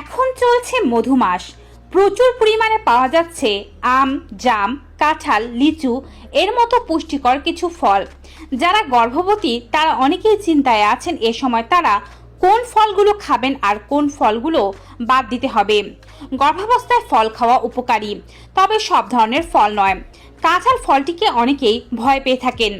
এখন চলছে মধুমাস। প্রচুর পরিমাণে পাওয়া যাচ্ছে আম, জাম, কাঁঠাল, লিচু, এর মতো পুষ্টিকর কিছু ফল। যারা গর্ভবতী, তারা অনেকেই চিন্তায় আছেন এ সময় তারা কোন ফলগুলো খাবেন আর কোন ফলগুলো বাদ দিতে হবে। গর্ভাবস্থায় ফল খাওয়া উপকারী, তবে সব ধরনের ফল নয়। কাঁঠাল ফলটিকে অনেকেই ভয় পেয়ে থাকেন।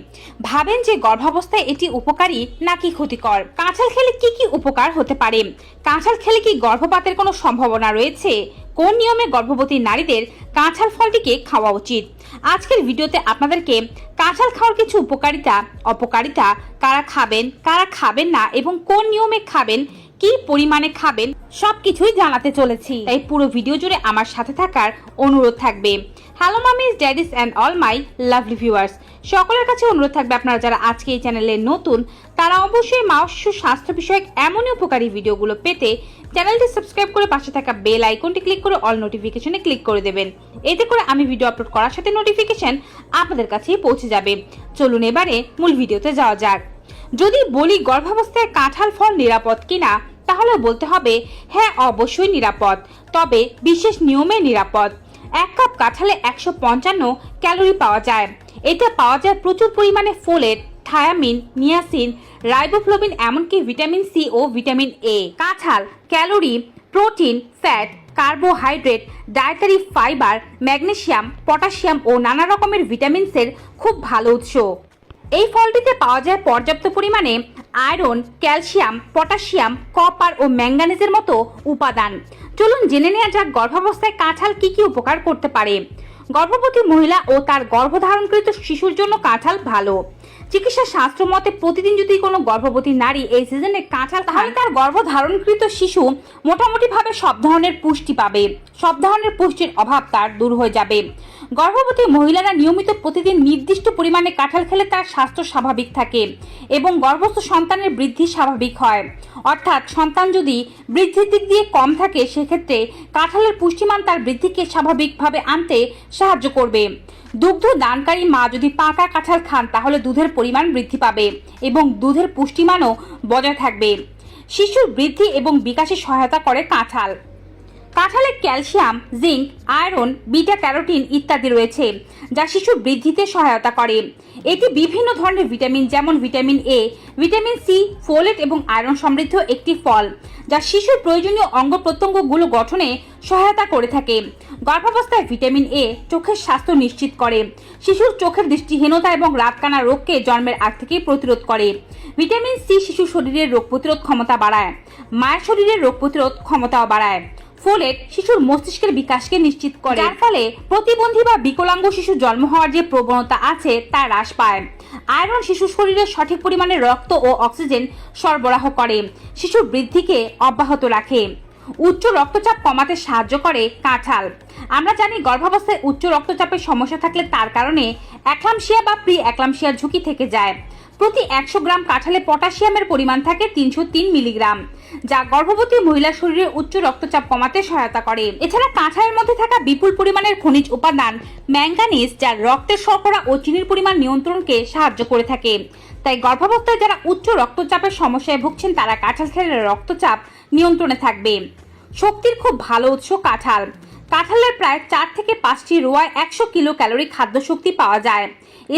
ভাবেন যে গর্ভাবস্থায় এটি উপকারী নাকি ক্ষতিকর। কাঁচাল খেলে কি কি উপকার হতে পারে? কাঁচাল খেলে কি গর্ভপাতের কোনো সম্ভাবনা রয়েছে? কোন নিয়মে গর্ভবতী নারীদের কাঁঠাল ফলটিকে খাওয়া উচিত? আজকের ভিডিওতে আপনাদেরকে কাঁঠাল খাওয়ার কিছু উপকারিতা, অপকারিতা, কারা খাবেন কারা খাবেন না এবং কোন নিয়মে খাবেন কি পরিমাণে খাবেন, সবকিছুই জানাতে চলেছি। তাই পুরো ভিডিও জুড়ে আমার সাথে থাকার অনুরোধ থাকবে। Hello mummies daddies and all my lovely viewers সকলের কাছে অনুরোধ থাকবে আপনারা যারা আজকে এই চ্যানেলে নতুন, তারা অবশ্যই মা শিশু স্বাস্থ্য বিষয়ক এমনই উপকারী ভিডিওগুলো পেতে চ্যানেলটি সাবস্ক্রাইব করে পাশে থাকা বেল আইকনটি ক্লিক করে অল নোটিফিকেশনে ক্লিক করে দেবেন। এতে করে আমি ভিডিও আপলোড করার সাথে নোটিফিকেশন আপনাদের কাছেই পৌঁছে যাবে। চলুন এবারে মূল ভিডিওতে যাওয়া যাক। যদি বলি গর্ভাবস্থায় কাঁঠাল ফল নিরাপদ কিনা তাহলে বলতে হবে হ্যাঁ অবশ্যই নিরাপদ। তবে বিশেষ নিয়মে নিরাপদ। এক কাপ কাঁঠালে একশো পঞ্চান্ন ক্যালোরি পাওয়া যায়। এতে পাওয়া যায় প্রচুর পরিমাণে ফোলেট, থায়ামিন, নিয়াসিন, রাইবোফ্লোবিন, এমনকি ভিটামিন সি ও ভিটামিন এ। কাঁঠাল, calorie, protein, fat, carbohydrate, dietary fibre, magnesium, potassium ও নানা রকমের ভিটামিনসের খুব ভালো উৎস। এই ফলটিতে পাওয়া যায় পর্যাপ্ত পরিমাণে আয়রন, ক্যালসিয়াম, পটাশিয়াম, কপার ও ম্যাঙ্গানিজের মতো উপাদান। চলুন জেনে নেওয়া যাক গর্ভাবস্থায় কাঁঠাল কি কি উপকার করতে পারে। গর্ভবতী মহিলা ও তার গর্ভধারণকৃত শিশুর জন্য কাঁঠাল ভালো। চিকিৎসা শাস্ত্র মতে প্রতিদিন যদি কোনো গর্ভবতী নারী এই সিজনে কাঁঠাল তাহলে তার গর্ভধারণকৃত শিশু মোটামুটিভাবে সব ধরনের পুষ্টি পাবে। সব ধরনের পুষ্টির অভাব তার দূর হয়ে যাবে। গর্ভবতী মহিলারা নিয়মিত প্রতিদিন নির্দিষ্ট পরিমাণে কাঁঠাল খেলে তার স্বাস্থ্য স্বাভাবিক থাকে এবং গর্ভস্থ সন্তানের বৃদ্ধি স্বাভাবিক হয়। অর্থাৎ সন্তান যদি বৃদ্ধির দিক দিয়ে কম থাকে সেক্ষেত্রে কাঁঠালের পুষ্টিমান তার বৃদ্ধিকে স্বাভাবিকভাবে আনতে সাহায্য করবে। দুগ্ধ দানকারী মা যদি পাকা কাঁঠাল খান তাহলে দুধের পরিমাণ বৃদ্ধি পাবে এবং দুধের পুষ্টিমানও বজায় থাকবে। শিশুর বৃদ্ধি এবং বিকাশে সহায়তা করে কাঁঠাল। কাঁঠালে calcium, zinc, iron, beta, carotene ইত্যাদি রয়েছে, যা শিশুর বৃদ্ধিতে সহায়তা করে। এটি বিভিন্ন ধরনের ভিটামিন, যেমন vitamin A vitamin C folate এবং আয়রন সমৃদ্ধ একটি ফল, যা শিশুর প্রয়োজনীয় অঙ্গ প্রত্যঙ্গগুলো গঠনে সহায়তা করে থাকে। গর্ভাবস্থায় ভিটামিন এ চোখের স্বাস্থ্য নিশ্চিত করে। শিশুর চোখের দৃষ্টিহীনতা এবং রাতকানা রোগকে জন্মের আগ থেকেই প্রতিরোধ করে। ভিটামিন সি শিশুর শরীরের রোগ প্রতিরোধ ক্ষমতা বাড়ায়। মায়ের শরীরের রোগ প্রতিরোধ ক্ষমতাও বাড়ায়। ফোলেট শিশুর মস্তিষ্কের বিকাশকে নিশ্চিত করে। যার ফলে প্রতিবন্ধী বা বিকলাঙ্গ শিশু জন্ম হওয়ার যে প্রবণতা আছে, তা হ্রাস পায়। আয়রন শিশুর শরীরে সঠিক পরিমাণে রক্ত ও অক্সিজেন সরবরাহ করে। শিশুর বৃদ্ধিকে অব্যাহত রাখে। উচ্চ রক্তচাপ কমাতে সাহায্য করে কাঁঠাল। আমরা জানি গর্ভাবস্থায় উচ্চ রক্তচাপের সমস্যা থাকলে তার কারণে অ্যাক্লামশিয়া বা প্রি অ্যাক্লামশিয়ার ঝুঁকি থেকে যায়। প্রতি একশো গ্রাম কাঁঠালে পটাশিয়ামের পরিমাণ থাকে তিনশো তিন মিলিগ্রাম, যা গর্ভবতী মহিলা শরীরে উচ্চ রক্তচাপ কমাতে সহায়তা করে। এছাড়া কাঁঠালের মধ্যে থাকা বিপুল পরিমাণের খনিজ উপাদান ম্যাঙ্গানিজ, যা রক্তের শর্করা ও চিনির পরিমাণ নিয়ন্ত্রণকে সাহায্য করে থাকে। তাই গর্ভাবস্থায় যারা উচ্চ রক্তচাপের সমস্যায় ভুগছেন, তারা কাঁঠাল খেলে রক্তচাপ নিয়ন্ত্রণে থাকবে। শক্তির খুব ভালো উৎস কাঁঠাল। কাঁঠালের প্রায় চার থেকে পাঁচটি রোয়ায় একশো কিলো ক্যালোরি খাদ্য শক্তি পাওয়া যায়।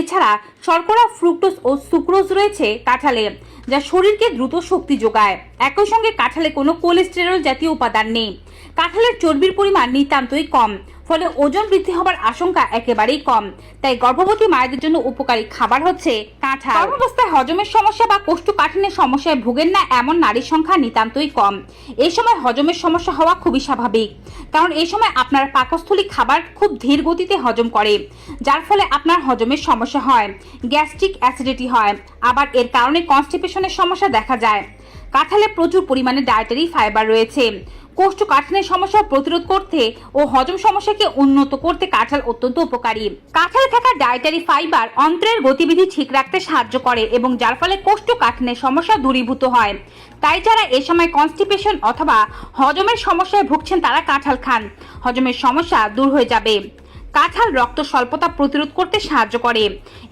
এছাড়া শর্করা, ফ্রুক্টোজ ও সুক্রোজ রয়েছে কাঁঠালে, যা শরীরকে দ্রুত শক্তি যোগায়। একই সঙ্গে কাঁঠালে কোনো কোলেস্টেরল জাতীয় উপাদান নেই। কাঁঠালের চর্বির পরিমাণ নিতান্তই কম, ফলে ওজন বৃদ্ধি হবার আশঙ্কা একেবারেই কম। তাই গর্ভবতী মায়েদের জন্য উপকারী খাবার হচ্ছে কাঁঠাল গর্ভাবস্থায় হজমের সমস্যা বা কোষ্ঠকাঠিন্যের সমস্যায় ভোগেন না এমন নারীর সংখ্যা নিতান্তই কম। এই সময় হজমের সমস্যা হওয়া খুবই স্বাভাবিক। কারণ এই সময় আপনার পাকস্থলী খাবার খুব ধীর গতিতে হজম করে, যার ফলে আপনার হজমের সমস্যা হয়। গ্যাস্ট্রিক অ্যাসিডিটি হয়। আবার এর কারণে কনস্টিপেশনের সমস্যা দেখা যায়। কাঁঠালে প্রচুর পরিমাণে ডায়েটারি ফাইবার রয়েছে। কোষ্ঠকাঠিন্যের সমস্যা প্রতিরোধ করতে ও হজম সমস্যাকে উন্নত করতে কাঁঠাল অত্যন্ত উপকারী। কাঁঠালে থাকা ডায়েটারি ফাইবার অন্ত্রের গতিবিধি ঠিক রাখতে সাহায্য করে এবং যার ফলে কোষ্ঠকাঠিন্যের সমস্যা দূরীভূত হয়। তাই যারা এ সময় কনস্টিপেশন অথবা হজমের সমস্যায় ভুগছেন তারা কাঁঠাল খান। হজমের সমস্যা দূর হয়ে যাবে। কাঁঠাল রক্ত স্বল্পতা প্রতিরোধ করতে সাহায্য করে।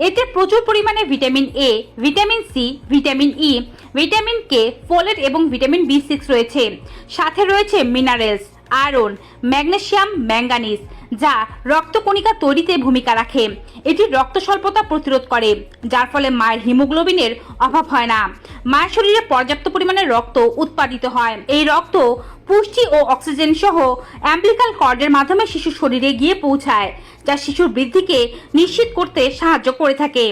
এতে প্রচুর পরিমাণে vitamin A vitamin C vitamin E vitamin K folate এবং ভিটামিন বি সিক্স রয়েছে। সাথে রয়েছে মিনারেলস আয়রন ম্যাগনেসিয়াম ম্যাঙ্গানিজ যা রক্তকণিকা তৈরিতে ভূমিকা রাখে। এটি রক্ত স্বল্পতা প্রতিরোধ করে, যার ফলে মায়ের হিমোগ্লোবিনের অভাব হয় না। মায়ের শরীরে পর্যাপ্ত পরিমাণে রক্ত উৎপাদিত হয়। এই রক্ত পুষ্টি ও অক্সিজেন সহ অ্যাম্বলিকাল কর্ডের মাধ্যমে শিশুর শরীরে গিয়ে পৌঁছায়, যা শিশুর বৃদ্ধিকে নিশ্চিত করতে সাহায্য করে থাকে।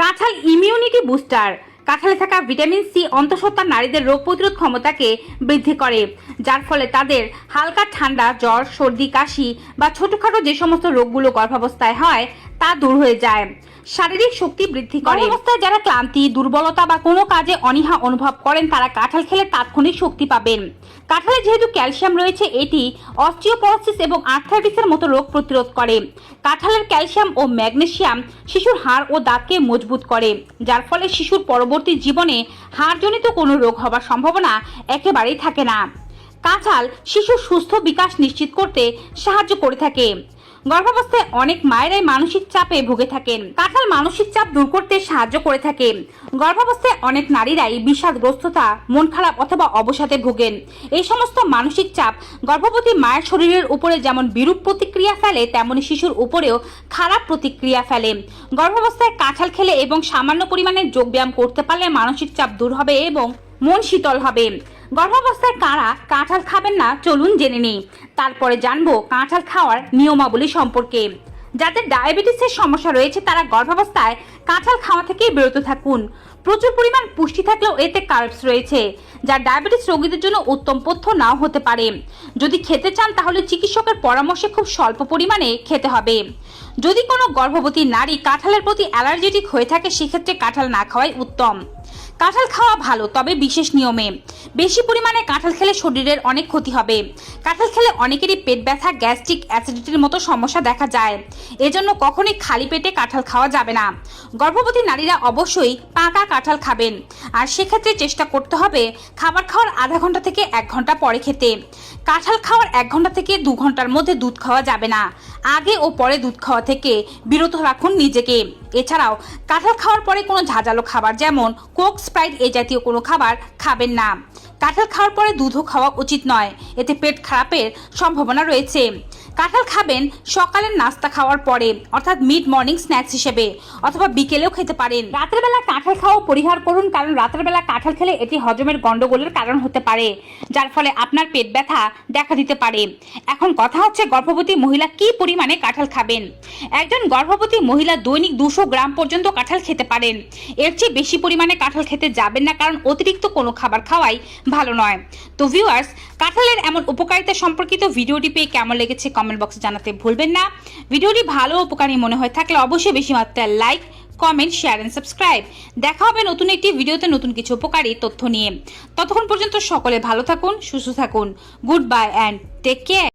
কাঁঠাল ইমিউনিটি বুস্টার কাঁঠালে থাকা ভিটামিন সি অন্তঃসত্ত্বা নারীদের রোগ প্রতিরোধ ক্ষমতাকে বৃদ্ধি করে, যার ফলে তাদের হালকা ঠান্ডা, জ্বর, সর্দি, কাশি বা ছোটখাটো যে সমস্ত রোগগুলো গর্ভাবস্থায় হয়, তা দূর হয়ে যায়। শারীরিক শক্তি বৃদ্ধি করে। অবস্থায় যারা ক্লান্তি, দুর্বলতা বা কোনো কাজে অনীহা অনুভব করেন, তারা কাঁঠাল খেলে তাৎক্ষণিক শক্তি পাবেন। কাঁঠালে যেহেতু ক্যালসিয়াম রয়েছে, এটি অস্টিওপরোসিস এবং আর্থাইটিসের মতো রোগ প্রতিরোধ করে। কাঁঠালের ক্যালসিয়াম ও ম্যাগনেসিয়াম শিশুর হাড় ও দাঁতকে মজবুত করে, যার ফলে শিশুর পরবর্তী জীবনে হাড়জনিত কোনো রোগ হবার সম্ভাবনা একেবারেই থাকে না। কাঁঠাল শিশুর সুস্থ বিকাশ নিশ্চিত করতে সাহায্য করে থাকে। গর্ভাবস্থায় অনেক মায়েরাই মানসিক চাপে ভুগে থাকেন। কাঁঠাল মানসিক চাপ দূর করতে সাহায্য করে থাকে। গর্ভাবস্থায় অনেক নারীরাই বিষাদগ্রস্ততা, মন খারাপ অথবা অবসাদে ভোগেন। এই সমস্ত মানসিক চাপ গর্ভবতী মায়ের শরীরের উপরে যেমন বিরূপ প্রতিক্রিয়া ফেলে, তেমনি শিশুর উপরেও খারাপ প্রতিক্রিয়া ফেলে। গর্ভাবস্থায় কাঁঠাল খেলে এবং সামান্য পরিমাণে যোগব্যায়াম করতে পারলে মানসিক চাপ দূর হবে এবং মন শীতল হবে। গর্ভাবস্থায় কারা কাঁঠাল খাবেন না চলুন জেনে নিই। তারপরে জানব কাঁঠাল খাওয়ার নিয়মাবলী সম্পর্কে। যাদের ডায়াবেটিসের সমস্যা রয়েছে, তারা গর্ভাবস্থায় কাঁঠাল খাওয়া থেকে বিরত থাকুন। প্রচুর পরিমাণ পুষ্টি থাকলেও এতে কার্বস রয়েছে, যা ডায়াবেটিস রোগীদের জন্য উত্তম পথ্য নাও হতে পারে। যদি খেতে চান, তাহলে চিকিৎসকের পরামর্শে খুব স্বল্প পরিমাণে খেতে হবে। যদি কোনো গর্ভবতী নারী কাঁঠালের প্রতি অ্যালার্জেটিক হয়ে থাকে, সেক্ষেত্রে কাঁঠাল না খাওয়াই উত্তম। কাঁঠাল খাওয়া ভালো, তবে বিশেষ নিয়মে। বেশি পরিমাণে কাঁঠাল খেলে শরীরের অনেক ক্ষতি হবে। কাঁঠাল খেলে অনেকেরই পেট ব্যথা, গ্যাস্ট্রিক অ্যাসিডিটির মতো সমস্যা দেখা যায়। এজন্য কখনোই খালি পেটে কাঁঠাল খাওয়া যাবে না। গর্ভবতী নারীরা অবশ্যই পাকা কাঁঠাল খাবেন। আর সেক্ষেত্রে চেষ্টা করতে হবে খাবার খাওয়ার আধা ঘণ্টা থেকে এক ঘণ্টা পরে খেতে। কাঁঠাল খাওয়ার এক ঘণ্টা থেকে দু ঘণ্টার মধ্যে দুধ খাওয়া যাবে না। আগে ও পরে দুধ খাওয়া থেকে বিরত রাখুন নিজেকে। এছাড়াও, কাঁঠাল খাওয়ার পরে কোনো ঝাঁঝালো খাবার, যেমন কোক, স্প্রাইট এ জাতীয় কোনো খাবার খাবেন না। কাঁঠাল খাওয়ার পরে দুধও খাওয়া উচিত নয়। এতে পেট খারাপের সম্ভাবনা রয়েছে। কাঁঠাল খাবেন সকালের নাস্তা খাওয়ার পরে, অর্থাৎ মিড মর্নিং স্ন্যাক্স হিসেবে, অথবা বিকেলেও খেতে পারেন। রাতের বেলা কাঁঠাল খাওয়া পরিহার করুন, কারণ রাতের বেলা কাঁঠাল খেলে এটি হজমের গন্ডগোলের কারণ হতে পারে, যার ফলে আপনার পেট ব্যথা দেখা দিতে পারে। এখন কথা হচ্ছে গর্ভবতী মহিলা কি পরিমাণে কাঁঠাল খাবেন? একজন গর্ভবতী মহিলা দৈনিক দুশো গ্রাম পর্যন্ত কাঁঠাল খেতে পারেন। এর চেয়ে বেশি পরিমাণে কাঁঠাল খেতে যাবেন না, কারণ অতিরিক্ত কোনো খাবার খাওয়াই ভালো নয়। তো ভিউয়ার্স কাঁঠালের এমন উপকারিতা সম্পর্কিত ভিডিওটি পেয়ে কেমন লেগেছে কমেন্ট বক্সে জানাতে ভুলবেন না। ভিডিওটি ভালো উপকারী মনে হয় থাকলে অবশ্যই বেশি মাত্রায় like comment share and subscribe দেখা হবে নতুন একটি ভিডিওতে নতুন কিছু উপকারী তথ্য নিয়ে। ততক্ষণ পর্যন্ত সকলে ভালো থাকুন, সুস্থ থাকুন। Good bye and take care